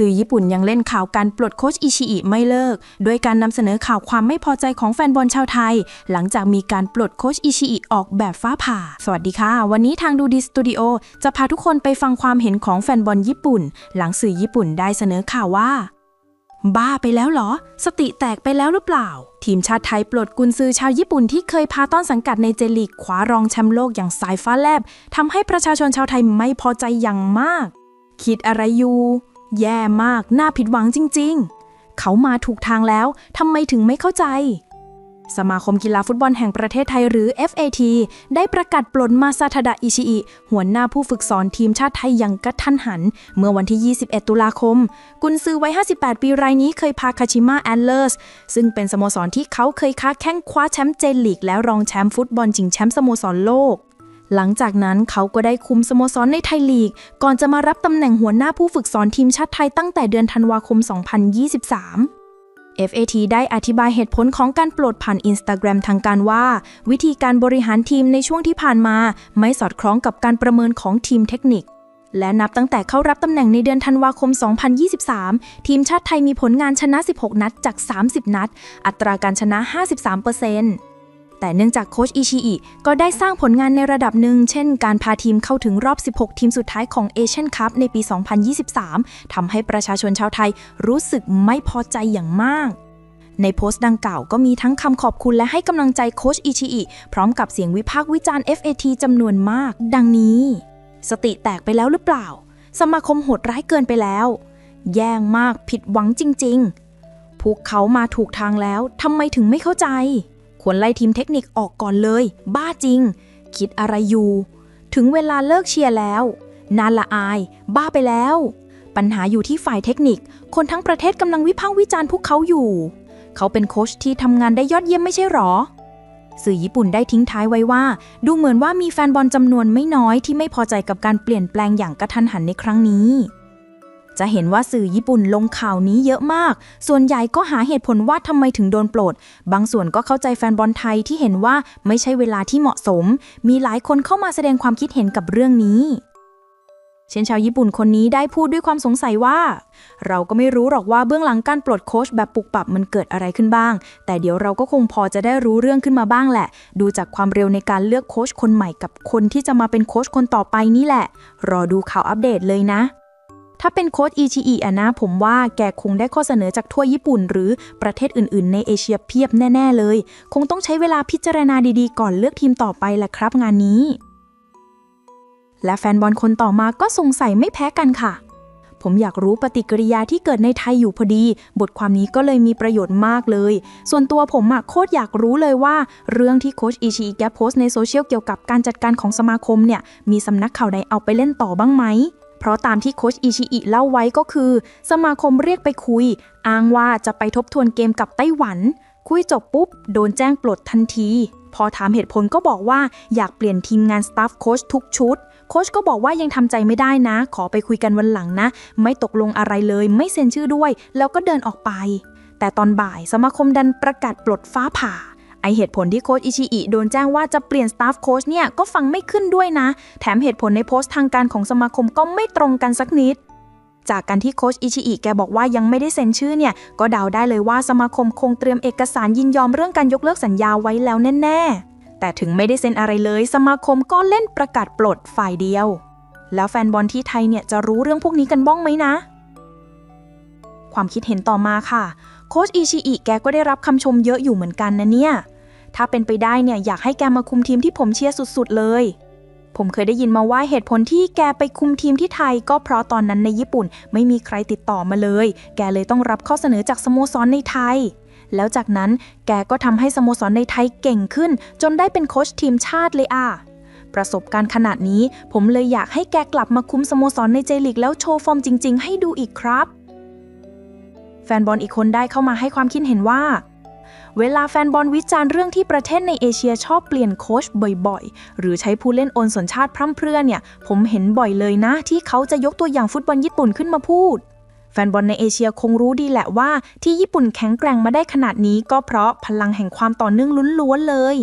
สื่อญี่ปุ่นยังเล่นข่าวการปลดโค้ชอิชิอิไม่เลิก โดยการนำเสนอข่าวความไม่พอใจของแฟนบอลชาวไทย หลังจากมีการปลดโค้ชอิชิอิออกแบบฟ้าผ่า สวัสดีค่ะ วันนี้ทางดูดีสตูดิโอจะพาทุกคนไปฟังความเห็นของแฟนบอลญี่ปุ่น หลังสื่อญี่ปุ่นได้เสนอข่าวว่า บ้าไปแล้วเหรอ สติแตกไปแล้วหรือเปล่าทีมชาติไทยปลดกุนซือชาวญี่ปุ่นที่เคยพาต้อนสังกัดในเจลีกคว้ารองแชมป์โลกอย่างสายฟ้าแลบทำให้ประชาชนชาวไทยไม่พอใจอย่างมาก คิดอะไรอยู่ แย่มาก น่าผิดหวังจริง ๆ เขามาถูกทางแล้ว ทำไมถึงไม่เข้าใจ สมาคมกีฬาฟุตบอลแห่งประเทศไทยหรือ FAT ได้ประกาศปลดมาซาทดะอิชิอิ หัวหน้าผู้ฝึกสอนทีมชาติไทยอย่างกระทันหัน เมื่อวันที่ 21 ตุลาคม กุนซือวัย 58 ปีรายนี้เคยพาคาชิมะแอนเลอร์ส ซึ่งเป็นสโมสรที่เขาเคยค้าแข้งคว้าแชมป์เจนลีก และรองแชมป์ฟุตบอลชิงแชมป์สโมสรโลก หลังจากนั้นเขาก็ได้คุมสโมสรในไทยลีก ก่อนจะมารับตำแหน่งหัวหน้าผู้ฝึกสอนทีมชาติไทยตั้งแต่เดือนธันวาคม 2023 FAT ได้อธิบายเหตุผลของการปลดผ่านอินสตาแกรมทางการว่า วิธีการบริหารทีมในช่วงที่ผ่านมา ไม่สอดคล้องกับการประเมินของทีมเทคนิค และนับตั้งแต่เข้ารับตำแหน่งในเดือนธันวาคม 2023 ทีมชาติไทยมีผลงานชนะ 16 นัดจาก 30 นัด อัตราการชนะ 53% แต่เนื่องจากโคชอิชิอิก็ได้สร้างผลงานในระดับหนึ่ง เช่นการพาทีมเข้าถึงรอบ 16 ทีมสุดท้ายของเอเชียนคัพในปี 2023 ทำให้ประชาชนชาวไทยรู้สึกไม่พอใจอย่างมาก ในโพสต์ดังกล่าวก็มีทั้งคำขอบคุณและให้กำลังใจโคชอิชิอิพร้อมกับเสียงวิพากษ์วิจารณ์ FAT จำนวนมาก ดังนี้ สติแตกไปแล้วหรือเปล่า สมาคมโหดร้ายเกินไปแล้ว แย่งมากผิดหวังจริง ๆพวกเขามาถูกทางแล้วทำไมถึงไม่เข้าใจ ควรไล่ทีมเทคนิคออกก่อนเลย บ้าจริง คิดอะไรอยู่ ถึงเวลาเลิกเชียร์แล้วนานละอาย บ้าไปแล้ว ปัญหาอยู่ที่ฝ่ายเทคนิค คนทั้งประเทศกำลังวิพากษ์วิจารณ์พวกเขาอยู่ เขาเป็นโค้ชที่ทำงานได้ยอดเยี่ยมไม่ใช่หรอ สื่อญี่ปุ่นได้ทิ้งท้ายไว้ว่า ดูเหมือนว่ามีแฟนบอลจำนวนไม่น้อยที่ไม่พอใจกับการเปลี่ยนแปลงอย่างกระทันหันในครั้งนี้ จะเห็นว่าสื่อญี่ปุ่นลงข่าวนี้เยอะมาก ส่วนใหญ่ก็หาเหตุผลว่าทำไมถึงโดนปลด บางส่วนก็เข้าใจแฟนบอลไทยที่เห็นว่าไม่ใช่เวลาที่เหมาะสม มีหลายคนเข้ามาแสดงความคิดเห็นกับเรื่องนี้เช่นชาวญี่ปุ่นคนนี้ได้พูดด้วยความสงสัยว่า เราก็ไม่รู้หรอกว่าเบื้องหลังการปลดโค้ชแบบปุกปับมันเกิดอะไรขึ้นบ้าง แต่เดี๋ยวเราก็คงพอจะได้รู้เรื่องขึ้นมาบ้างแหละ ดูจากความเร็วในการเลือกโค้ชคนใหม่กับคนที่จะมาเป็นโค้ชคนต่อไปนี่แหละ รอดูข่าวอัปเดตเลยนะ ถ้าเป็นโค้ชอิชิอิอะนะ ผมว่าแกคงได้ข้อเสนอจากทั่วญี่ปุ่น หรือประเทศอื่นๆ ในเอเชียเพียบแน่ ๆ เลย คงต้องใช้เวลาพิจารณาดีๆ ก่อนเลือกทีมต่อไปแหละครับงานนี้ และแฟนบอลคนต่อมาก็สงสัยไม่แพ้กันค่ะผมอยากรู้ปฏิกิริยาที่เกิดในไทยอยู่พอดี บทความนี้ก็เลยมีประโยชน์มากเลย ส่วนตัวผมอะโคตรอยากรู้เลยว่า เรื่องที่โค้ชอิชิอิแกโพสต์ในโซเชียลเกี่ยวกับการจัดการของสมาคมเนี่ย มีสำนักข่าวใดเอาไปเล่นต่อบ้างไหม เพราะตามที่โค้ชอิชิอิเล่าไว้ก็คือ สมาคมเรียกไปคุย อ้างว่าจะไปทบทวนเกมกับไต้หวัน คุยจบปุ๊บ โดนแจ้งปลดทันที พอถามเหตุผลก็บอกว่าอยากเปลี่ยนทีมงานสตาฟโค้ชทุกชุดโค้ชก็บอกว่ายังทำใจไม่ได้นะ ขอไปคุยกันวันหลังนะ ไม่ตกลงอะไรเลย ไม่เซ็นชื่อด้วย แล้วก็เดินออกไป แต่ตอนบ่ายสมาคมดันประกาศปลดฟ้าผ่า ไอเหตุผลที่โค้ชอิชิอิโดนแจ้งว่าจะเปลี่ยนสตาฟโค้ชเนี่ยก็ฟังไม่ขึ้นด้วยนะ แถมเหตุผลในโพสต์ทางการของสมาคมก็ไม่ตรงกันสักนิดจากการที่โค้ชอิชิอิแกบอกว่ายังไม่ได้เซ็นชื่อเนี่ย ก็เดาได้เลยว่าสมาคมคงเตรียมเอกสารยินยอมเรื่องการยกเลิกสัญญาไว้แล้วแน่ๆ แต่ถึงไม่ได้เซ็นอะไรเลย สมาคมก็เล่นประกาศปลดฝ่ายเดียว แล้วแฟนบอลที่ไทยเนี่ยจะรู้เรื่องพวกนี้กันบ้างไหมนะ ความคิดเห็นต่อมาค่ะ โค้ชอิชิอิแกก็ได้รับคำชมเยอะอยู่เหมือนกันนะเนี่ย ถ้าเป็นไปได้เนี่ยอยากให้แกมาคุมทีมที่ผมเชียร์สุดๆเลย ผมเคยได้ยินมาว่าเหตุผลที่แกไปคุมทีมที่ไทย ก็เพราะตอนนั้นในญี่ปุ่น ไม่มีใครติดต่อมาเลย แกเลยต้องรับข้อเสนอจากสโมสรในไทย แล้วจากนั้นแกก็ทำให้สโมสรในไทยเก่งขึ้น จนได้เป็นโค้ชทีมชาติเลยอะประสบการณ์ขนาดนี้ ผมเลยอยากให้แกกลับมาคุมสโมสรในเจลีกแล้วโชว์ฟอร์มจริง ๆ ให้ดูอีกครับ แฟนบอลอีกคนได้เข้ามาให้ความคิดเห็นว่า เวลาแฟนบอลวิจารณ์เรื่องที่ประเทศในเอเชียชอบเปลี่ยนโค้ชบ่อยๆ หรือใช้ผู้เล่นโอนสัญชาติพร่ำเพรื่อเนี่ย ผมเห็นบ่อยเลยนะ ที่เขาจะยกตัวอย่างฟุตบอลญี่ปุ่นขึ้นมาพูด แฟนบอลในเอเชียคงรู้ดีแหละว่า ที่ญี่ปุ่นแข็งแกร่งมาได้ขนาดนี้ ก็เพราะพลังแห่งความต่อเนื่องล้วนๆเลย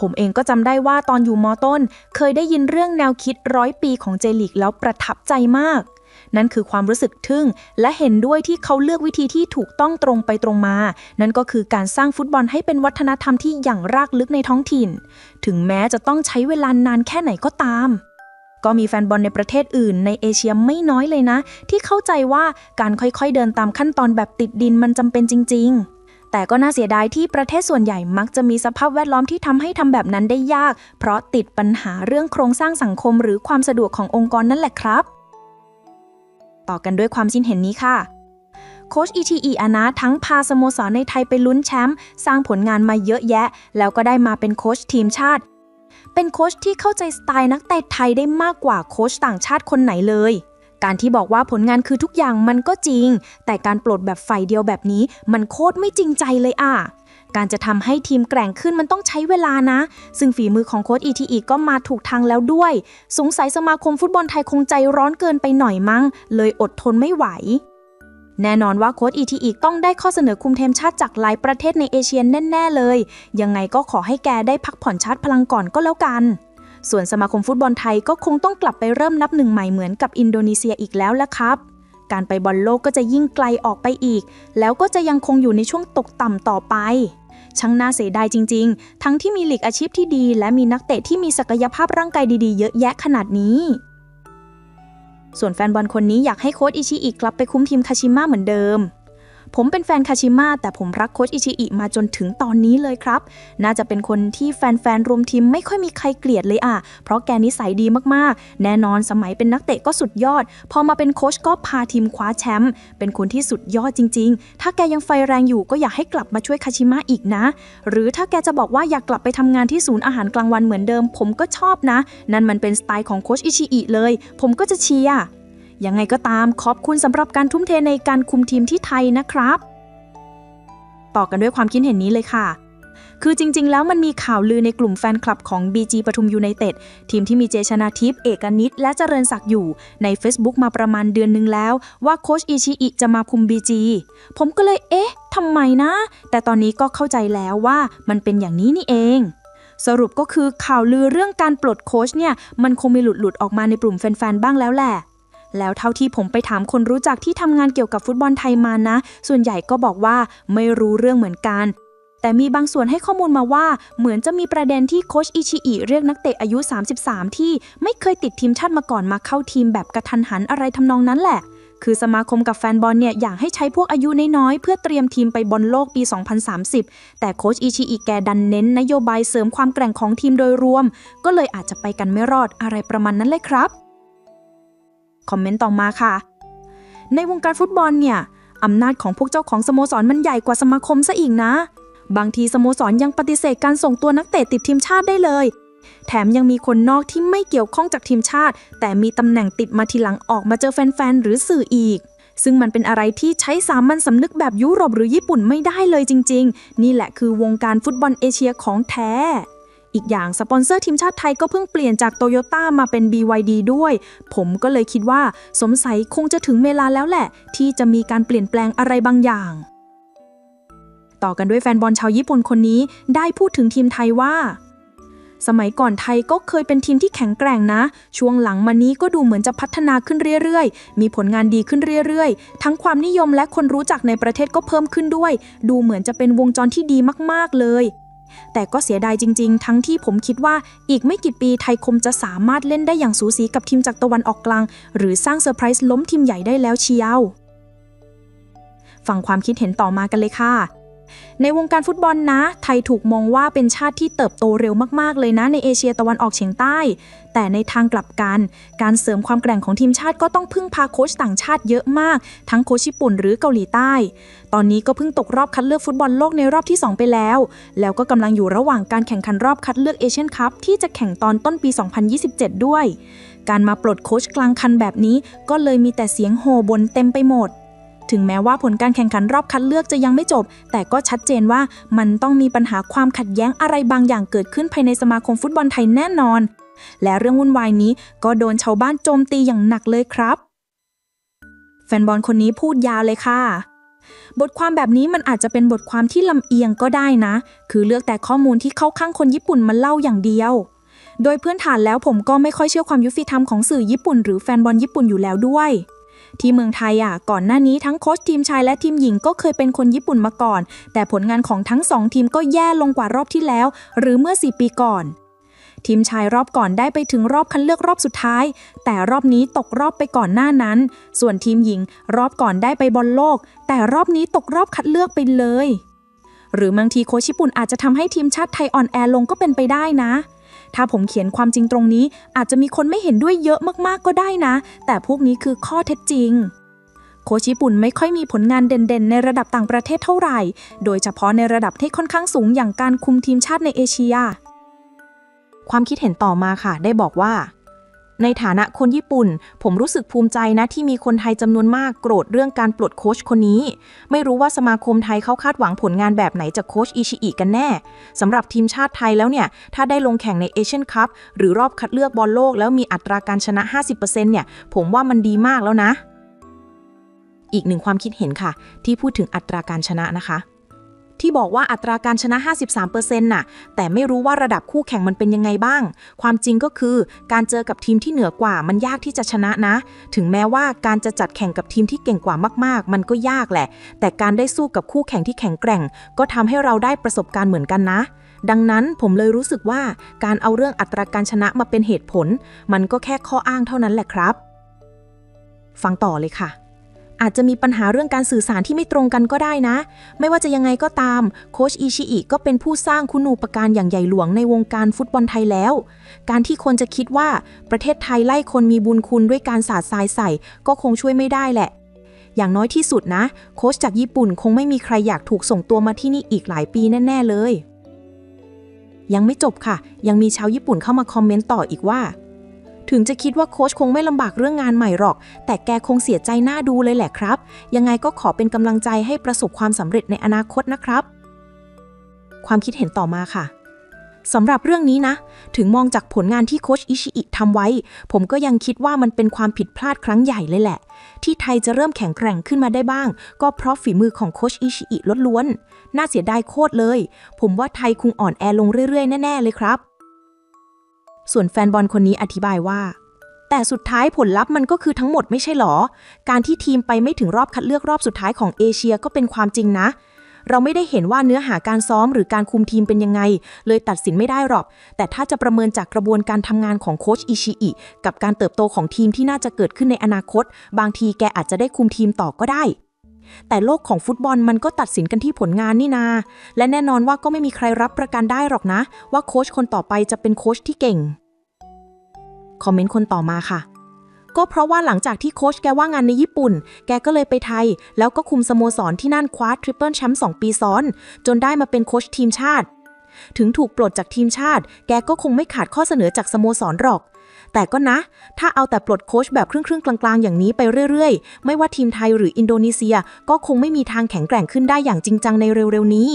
ผมเองก็จำได้ว่าตอนอยู่มอต้น เคยได้ยินเรื่องแนวคิดร้อยปีของเจลิกแล้วประทับใจมาก นั่นคือความรู้สึกทึ่ง และเห็นด้วยที่เขาเลือกวิธีที่ถูกต้องตรงไปตรงมา นั่นก็คือการสร้างฟุตบอลให้เป็นวัฒนธรรมที่อย่างรากลึกในท้องถิ่น ถึงแม้จะต้องใช้เวลานานแค่ไหนก็ตามก็มีแฟนบอลในประเทศอื่นในเอเชียไม่น้อยเลยนะ ที่เข้าใจว่าการค่อยๆเดินตามขั้นตอนแบบติดดินมันจำเป็นจริง ๆ แต่ก็น่าเสียดายที่ประเทศส่วนใหญ่มักจะมีสภาพแวดล้อมที่ทำให้ทำแบบนั้นได้ยาก เพราะติดปัญหาเรื่องโครงสร้างสังคมหรือความสะดวกขององค์กรนั่นแหละครับ ต่อกันด้วยความคิดเห็นนี้ค่ะโค้ชอีทีอีอานะทั้งพาสโมสรในไทยไปลุ้นแชมป์สร้างผลงานมาเยอะแยะ แล้วก็ได้มาเป็นโค้ชทีมชาติ เป็นโค้ชที่เข้าใจสไตล์นักเตะไทยได้มากกว่าโค้ชต่างชาติคนไหนเลย การที่บอกว่าผลงานคือทุกอย่างมันก็จริง แต่การปลดแบบฝ่ายเดียวแบบนี้มันโคตรไม่จริงใจเลยอะ การจะทำให้ทีมแกร่งขึ้นมันต้องใช้เวลานะ ซึ่งฝีมือของโค้ช ETE ก็มาถูกทางแล้วด้วย สงสัยสมาคมฟุตบอลไทยคงใจร้อนเกินไปหน่อยมั้ง เลยอดทนไม่ไหวแน่นอนว่าโค้ช ETE ต้องได้ข้อเสนอคุมทีมชาติจากหลายประเทศในเอเชียแน่ ๆ เลย ยังไงก็ขอให้แกได้พักผ่อนชาร์จพลังก่อนก็แล้วกัน ส่วนสมาคมฟุตบอลไทยก็คงต้องกลับไปเริ่มนับหนึ่งใหม่เหมือนกับอินโดนีเซียอีกแล้วละครับ การไปบอลโลกก็จะยิ่งไกลออกไปอีก แล้วก็จะยังคงอยู่ในช่วงตกต่ำต่อไป ช่างน่าเสียดายจริง ๆ ทั้งที่มีหลีกอาชีพที่ดี และมีนักเตะที่มีศักยภาพร่างกายดีๆ เยอะแยะขนาดนี้ ส่วนแฟนบอลคนนี้อยากให้โค้ชอิชิอิกลับไปคุมทีมคาชิมะเหมือนเดิม ผมเป็นแฟนคาชิมะแต่ผมรักโคชอิชิอิมาจนถึงตอนนี้เลยครับ น่าจะเป็นคนที่แฟนๆรวมทีมไม่ค่อยมีใครเกลียดเลยอะ เพราะแกนิสัยดีมากๆ แน่นอนสมัยเป็นนักเตะก็สุดยอด พอมาเป็นโคชก็พาทีมคว้าแชมป์เป็นคนที่สุดยอดจริง ๆ ถ้าแกยังไฟแรงอยู่ก็อยากให้กลับมาช่วยคาชิมะอีกนะ หรือถ้าแกจะบอกว่าอยากกลับไปทำงานที่ศูนย์อาหารกลางวันเหมือนเดิม ผมก็ชอบนะ นั่นมันเป็นสไตล์ของโคชอิชิอิเลย ผมก็จะเชียร์ ยังไงก็ตามขอบคุณสำหรับการทุ่มเทในการคุมทีมที่ไทยนะครับ ต่อกันด้วยความคิดเห็นนี้เลยค่ะ คือจริง ๆ แล้วมันมีข่าวลือในกลุ่มแฟนคลับของ BG ปทุมยูไนเต็ดทีมที่มีเจชนาทิพเอกนิตและเจริญศักดิ์อยู่ ใน Facebook มาประมาณเดือนหนึงแล้ว ว่าโคชอิชิอิจะมาคุม BG ผมก็เลยเอ๊ะทำไมนะ แต่ตอนนี้ก็เข้าใจแล้วว่ามันเป็นอย่างนี้นี่เองสรุปก็คือข่าวลือเรื่องการปลดโค้ชเนี่ย มันคงมีหลุดหลุดออกมาในกลุ่มแฟนๆ บ้างแล้วแหละ แล้วเท่าที่ผมไปถามคนรู้จักที่ทำงานเกี่ยวกับฟุตบอลไทยมานะ ส่วนใหญ่ก็บอกว่าไม่รู้เรื่องเหมือนกัน แต่มีบางส่วนให้ข้อมูลมาว่า เหมือนจะมีประเด็นที่โคชอิชิอิเรียกนักเตะอายุ 33 ที่ไม่เคยติดทีมชาติมาก่อนมาเข้าทีมแบบกระทันหันอะไรทำนองนั้นแหละคือสมาคมกับแฟนบอลเนี่ยอยากให้ใช้พวกอายุน้อยๆ เพื่อเตรียมทีมไปบอลโลกปี 2030 แต่โคชอิชิอิแกดันเน้นนโยบายเสริมความแกร่งของทีมโดยรวม ก็เลยอาจจะไปกันไม่รอดอะไรประมาณนั้นเลยครับ คอมเมนต์ต่อมาค่ะ ในวงการฟุตบอลเนี่ยอำนาจของพวกเจ้าของสโมสรมันใหญ่กว่าสมาคมซะอีกนะ บางทีสโมสรยังปฏิเสธการส่งตัวนักเตะติดทีมชาติได้เลย แถมยังมีคนนอกที่ไม่เกี่ยวข้องจากทีมชาติ แต่มีตำแหน่งติดมาทีหลังออกมาเจอแฟนๆหรือสื่ออีก ซึ่งมันเป็นอะไรที่ใช้สามัญสำนึกแบบยุโรปหรือญี่ปุ่นไม่ได้เลยจริง ๆ นี่แหละคือวงการฟุตบอลเอเชียของแท้ อีกอย่างสปอนเซอร์ทีมชาติไทยก็เพิ่งเปลี่ยนจากโตโยต้ามาเป็น BYD ด้วย ผมก็เลยคิดว่าสงสัยคงจะถึงเวลาแล้วแหละ ที่จะมีการเปลี่ยนแปลงอะไรบางอย่าง ต่อกันด้วยแฟนบอลชาวญี่ปุ่นคนนี้ได้พูดถึงทีมไทยว่าสมัยก่อนไทยก็เคยเป็นทีมที่แข็งแกร่งนะ ช่วงหลังมานี้ก็ดูเหมือนจะพัฒนาขึ้นเรื่อยๆ มีผลงานดีขึ้นเรื่อยๆ ทั้งความนิยมและคนรู้จักในประเทศก็เพิ่มขึ้นด้วย ดูเหมือนจะเป็นวงจรที่ดีมากๆเลย แต่ก็เสียดายจริง ๆ ทั้งที่ผมคิดว่าอีกไม่กี่ปีไทยคมจะสามารถเล่นได้อย่างสูสีกับทีมจากตะวันออกกลาง หรือสร้างเซอร์ไพรส์ล้มทีมใหญ่ได้แล้วเชียวฟังความคิดเห็นต่อมากันเลยค่ะ ในวงการฟุตบอลนะ ไทยถูกมองว่าเป็นชาติที่เติบโตเร็วมากๆ เลยนะในเอเชียตะวันออกเฉียงใต้ แต่ในทางกลับกัน การเสริมความแกร่งของทีมชาติก็ต้องพึ่งพาโค้ชต่างชาติเยอะมาก ทั้งโค้ชญี่ปุ่นหรือเกาหลีใต้ ตอนนี้ก็เพิ่งตกรอบคัดเลือกฟุตบอลโลกในรอบที่ 2 ไปแล้ว แล้วก็กำลังอยู่ระหว่างการแข่งขันรอบคัดเลือกเอเชียนคัพที่จะแข่งตอนต้นปี 2027 ด้วย การมาปลดโค้ชกลางคันแบบนี้ ก็เลยมีแต่เสียงโห่บนเต็มไปหมด ถึงแม้ว่าผลการแข่งขันรอบคัดเลือกจะยังไม่จบ แต่ก็ชัดเจนว่ามันต้องมีปัญหาความขัดแย้งอะไรบางอย่างเกิดขึ้นภายในสมาคมฟุตบอลไทยแน่นอน และเรื่องวุ่นวายนี้ก็โดนชาวบ้านโจมตีอย่างหนักเลยครับ แฟนบอลคนนี้พูดยาวเลยค่ะบทความแบบนี้มันอาจจะเป็นบทความที่ลำเอียงก็ได้นะ คือเลือกแต่ข้อมูลที่เข้าข้างคนญี่ปุ่นมาเล่าอย่างเดียว โดยพื้นฐานแล้วผมก็ไม่ค่อยเชื่อความยุติธรรมของสื่อญี่ปุ่นหรือแฟนบอลญี่ปุ่นอยู่แล้วด้วย ที่เมืองไทยอะก่อนหน้านี้ทั้งโค้ชทีมชายและทีมหญิงก็เคยเป็นคนญี่ปุ่นมาก่อน แต่ผลงานของทั้งสองทีมก็แย่ลงกว่ารอบที่แล้ว หรือเมื่อ 4 ปีก่อน ทีมชายรอบก่อนได้ไปถึงรอบคัดเลือกรอบสุดท้าย แต่รอบนี้ตกรอบไปก่อนหน้านั้น ส่วนทีมหญิงรอบก่อนได้ไปบอลโลก แต่รอบนี้ตกรอบคัดเลือกไปเลย หรือบางทีโค้ชญี่ปุ่นอาจจะทำให้ทีมชาติไทยอ่อนแอลงก็เป็นไปได้นะ ถ้าผมเขียนความจริงตรงนี้ อาจจะมีคนไม่เห็นด้วยเยอะมากๆก็ได้นะ แต่พวกนี้คือข้อเท็จจริง โคชญี่ปุ่นไม่ค่อยมีผลงานเด่นๆ ในระดับต่างประเทศเท่าไหร่ โดยเฉพาะในระดับที่ค่อนข้างสูงอย่างการคุมทีมชาติในเอเชีย ความคิดเห็นต่อมาค่ะ ได้บอกว่า ในฐานะคนญี่ปุ่น ผมรู้สึกภูมิใจนะที่มีคนไทยจำนวนมากโกรธเรื่องการปลดโค้ชคนนี้ ไม่รู้ว่าสมาคมไทยเขาคาดหวังผลงานแบบไหนจากโค้ชอิชิอิกันแน่สำหรับทีมชาติไทยแล้วเนี่ย ถ้าได้ลงแข่งในเอเชียนคัพหรือรอบคัดเลือกบอลโลก แล้วมีอัตราการชนะ 50%เนี่ย ผมว่ามันดีมากแล้วนะ อีกหนึ่งความคิดเห็นค่ะ ที่พูดถึงอัตราการชนะนะคะ ที่บอกว่าอัตราการชนะ 53%น่ะ แต่ไม่รู้ว่าระดับคู่แข่งมันเป็นยังไงบ้าง ความจริงก็คือการเจอกับทีมที่เหนือกว่ามันยากที่จะชนะนะ ถึงแม้ว่าการจะจัดแข่งกับทีมที่เก่งกว่ามากๆ มันก็ยากแหละ แต่การได้สู้กับคู่แข่งที่แข็งแกร่ง ก็ทำให้เราได้ประสบการณ์เหมือนกันนะดังนั้นผมเลยรู้สึกว่าการเอาเรื่องอัตราการชนะมาเป็นเหตุผล มันก็แค่ข้ออ้างเท่านั้นแหละครับ ฟังต่อเลยค่ะ อาจจะมีปัญหาเรื่องการสื่อสารที่ไม่ตรงกันก็ได้นะ ไม่ว่าจะยังไงก็ตาม โค้ชอิชิอิก็เป็นผู้สร้างคุณูปการอย่างใหญ่หลวงในวงการฟุตบอลไทยแล้ว การที่คนจะคิดว่าประเทศไทยไล่คนมีบุญคุณด้วยการสาดทรายใส่ ก็คงช่วยไม่ได้แหละ อย่างน้อยที่สุดนะ โค้ชจากญี่ปุ่นคงไม่มีใครอยากถูกส่งตัวมาที่นี่อีกหลายปีแน่ ๆ เลย ยังไม่จบค่ะ ยังมีชาวญี่ปุ่นเข้ามาคอมเมนต์ต่ออีกว่า ถึงจะคิดว่าโค้ชคงไม่ลำบากเรื่องงานใหม่หรอก แต่แกคงเสียใจหน้าดูเลยแหละครับ ยังไงก็ขอเป็นกำลังใจให้ประสบความสำเร็จในอนาคตนะครับ ความคิดเห็นต่อมาค่ะสำหรับเรื่องนี้นะ ถึงมองจากผลงานที่โค้ชอิชิอิทำไว้ ผมก็ยังคิดว่ามันเป็นความผิดพลาดครั้งใหญ่เลยแหละ ที่ไทยจะเริ่มแข็งแกร่งขึ้นมาได้บ้าง ก็เพราะฝีมือของโค้ชอิชิอิล้วนๆ น่าเสียดายโคตรเลย ผมว่าไทยคงอ่อนแอลงเรื่อยๆ แน่ ๆ เลยครับ ส่วนแฟนบอลคนนี้อธิบายว่า แต่สุดท้ายผลลัพธ์มันก็คือทั้งหมดไม่ใช่หรอ การที่ทีมไปไม่ถึงรอบคัดเลือกรอบสุดท้ายของเอเชียก็เป็นความจริงนะ เราไม่ได้เห็นว่าเนื้อหาการซ้อมหรือการคุมทีมเป็นยังไง เลยตัดสินไม่ได้หรอก แต่ถ้าจะประเมินจากกระบวนการทำงานของโค้ชอิชิอิกับการเติบโตของทีมที่น่าจะเกิดขึ้นในอนาคต บางทีแกอาจจะได้คุมทีมต่อก็ได้แต่โลกของฟุตบอลมันก็ตัดสินกันที่ผลงานนี่นา และแน่นอนว่าก็ไม่มีใครรับประกันได้หรอกนะ ว่าโค้ชคนต่อไปจะเป็นโค้ชที่เก่ง คอมเมนต์คนต่อมาค่ะ ก็เพราะว่าหลังจากที่โค้ชแกว่างงานในญี่ปุ่น แกก็เลยไปไทย แล้วก็คุมสโมสรที่นั่นคว้าทริปเปิลแชมป์สองปีซ้อน จนได้มาเป็นโค้ชทีมชาติ ถึงถูกปลดจากทีมชาติ แกก็คงไม่ขาดข้อเสนอจากสโมสรหรอกแต่ก็นะ ถ้าเอาแต่ปลดโค้ชแบบครึ่งๆ กลางๆ อย่างนี้ไปเรื่อยๆ ไม่ว่าทีมไทยหรืออินโดนีเซียก็คงไม่มีทางแข็งแกร่งขึ้นได้อย่างจริงจังในเร็วๆ นี้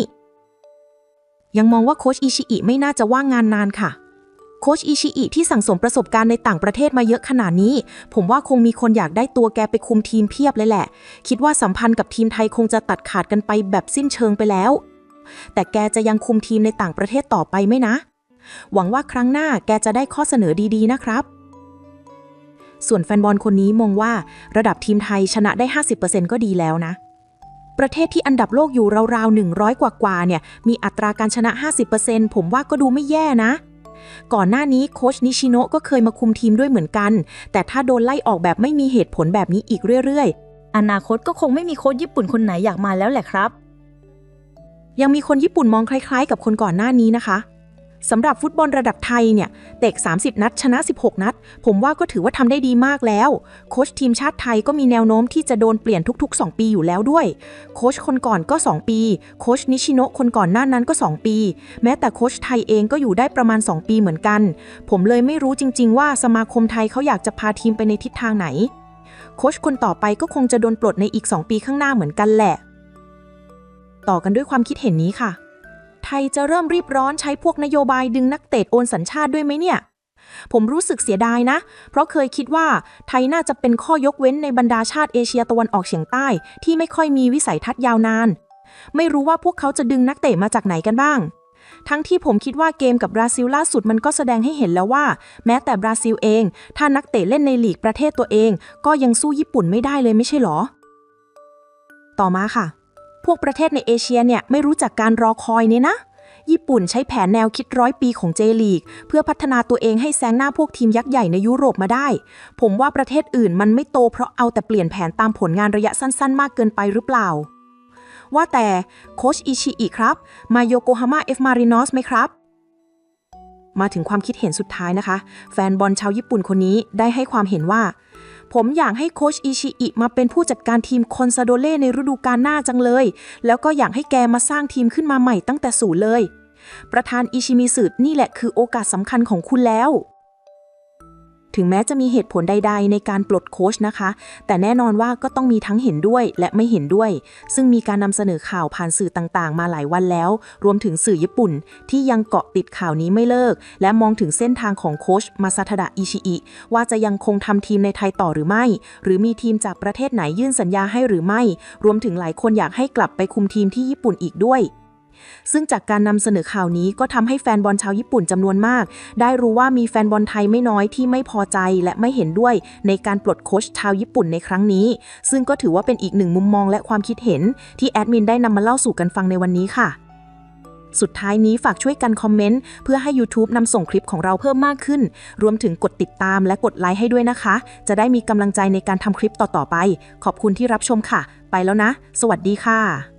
ยังมองว่าโค้ชอิชิอิไม่น่าจะว่างงานนานค่ะ โค้ชอิชิอิที่สั่งสมประสบการณ์ในต่างประเทศมาเยอะขนาดนี้ ผมว่าคงมีคนอยากได้ตัวแกไปคุมทีมเพียบเลยแหละ คิดว่าสัมพันธ์กับทีมไทยคงจะตัดขาดกันไปแบบสิ้นเชิงไปแล้ว แต่แกจะยังคุมทีมในต่างประเทศต่อไปไหมนะ หวังว่าครั้งหน้าแกจะได้ข้อเสนอดีๆนะครับส่วนแฟนบอลคนนี้มองว่าระดับทีมไทยชนะได้ 50%ก็ดีแล้วนะ ประเทศที่อันดับโลกอยู่ราวๆ 100 กว่าๆเนี่ย มีอัตราการชนะ 50%ผมว่าก็ดูไม่แย่นะ ก่อนหน้านี้โค้ชนิชิโนะก็เคยมาคุมทีมด้วยเหมือนกัน แต่ถ้าโดนไล่ออกแบบไม่มีเหตุผลแบบนี้อีกเรื่อยๆ อนาคตก็คงไม่มีโค้ชญี่ปุ่นคนไหนอยากมาแล้วแหละครับ ยังมีคนญี่ปุ่นมองคล้ายๆ กับคนก่อนหน้านี้นะคะ สำหรับฟุตบอลระดับไทยเนี่ย เตะ 30 นัด ชนะ 16 นัด ผมว่าก็ถือว่าทำได้ดีมากแล้ว โค้ชทีมชาติไทยก็มีแนวโน้มที่จะโดนเปลี่ยนทุก ๆ 2 ปีอยู่แล้วด้วย โค้ชคนก่อนก็ 2 ปี โค้ชนิชิโนะคนก่อนหน้านั้นก็ 2 ปี แม้แต่โค้ชไทยเองก็อยู่ได้ประมาณ 2 ปีเหมือนกัน ผมเลยไม่รู้จริง ๆ ว่าสมาคมไทยเขาอยากจะพาทีมไปในทิศทางไหน โค้ชคนต่อไปก็คงจะโดนปลดในอีก 2 ปีข้างหน้าเหมือนกันแหละ ต่อกันด้วยความคิดเห็นนี้ค่ะ ไทยจะเริ่มรีบร้อนใช้พวกนโยบายดึงนักเตะโอนสัญชาติด้วยไหมเนี่ย ผมรู้สึกเสียดายนะ เพราะเคยคิดว่าไทยน่าจะเป็นข้อยกเว้นในบรรดาชาติเอเชียตะวันออกเฉียงใต้ ที่ไม่ค่อยมีวิสัยทัศน์ยาวนาน ไม่รู้ว่าพวกเขาจะดึงนักเตะมาจากไหนกันบ้างทั้งที่ผมคิดว่าเกมกับบราซิลล่าสุดมันก็แสดงให้เห็นแล้วว่า แม้แต่บราซิลเอง ถ้านักเตะเล่นในลีกประเทศตัวเอง ก็ยังสู้ญี่ปุ่นไม่ได้เลยไม่ใช่หรอ ต่อมาค่ะ พวกประเทศในเอเชียเนี่ยไม่รู้จักการรอคอยเนี่ยนะ ญี่ปุ่นใช้แผนแนวคิดร้อยปีของเจลีก เพื่อพัฒนาตัวเองให้แซงหน้าพวกทีมยักษ์ใหญ่ในยุโรปมาได้ ผมว่าประเทศอื่นมันไม่โตเพราะเอาแต่เปลี่ยนแผนตามผลงานระยะสั้นๆ มากเกินไปหรือเปล่า ว่าแต่โคชอิชิอิครับ มาโยโกฮาม่าเอฟมารินอสไหมครับมาถึงความคิดเห็นสุดท้ายนะคะ แฟนบอลชาวญี่ปุ่นคนนี้ได้ให้ความเห็นว่า ผมอยากให้โคชอิชิอิมาเป็นผู้จัดการทีมคอนซาโดเล่ในฤดูกาลหน้าจังเลย แล้วก็อยากให้แกมาสร้างทีมขึ้นมาใหม่ตั้งแต่ศูนย์เลย ประธานอิชิมิสึนี่แหละคือโอกาสสำคัญของคุณแล้ว ถึงแม้จะมีเหตุผลใด ๆ ในการปลดโค้ชนะคะ แต่แน่นอนว่าก็ต้องมีทั้งเห็นด้วยและไม่เห็นด้วย ซึ่งมีการนำเสนอข่าวผ่านสื่อต่างๆ มาหลายวันแล้ว รวมถึงสื่อญี่ปุ่น ที่ยังเกาะติดข่าวนี้ไม่เลิก และมองถึงเส้นทางของโค้ชมาซาทดะอิชิอิว่าจะยังคงทำทีมในไทยต่อหรือไม่ หรือมีทีมจากประเทศไหนยื่นสัญญาให้หรือไม่ รวมถึงหลายคนอยากให้กลับไปคุมทีมที่ญี่ปุ่นอีกด้วย ซึ่งจากการนำเสนอข่าวนี้ก็ทำให้แฟนบอลชาวญี่ปุ่นจำนวนมาก ได้รู้ว่ามีแฟนบอลไทยไม่น้อยที่ไม่พอใจและไม่เห็นด้วย ในการปลดโค้ชชาวญี่ปุ่นในครั้งนี้ ซึ่งก็ถือว่าเป็นอีกหนึ่งมุมมองและความคิดเห็น ที่แอดมินได้นำมาเล่าสู่กันฟังในวันนี้ค่ะสุดท้ายนี้ฝากช่วยกันคอมเมนต์ เพื่อให้ YouTube นำส่งคลิปของเราเพิ่มมากขึ้น รวมถึงกดติดตามและกดไลค์ให้ด้วยนะคะ จะได้มีกำลังใจในการทำคลิปต่อ ๆ ไป ขอบคุณที่รับชมค่ะ ไปแล้วนะ สวัสดีค่ะ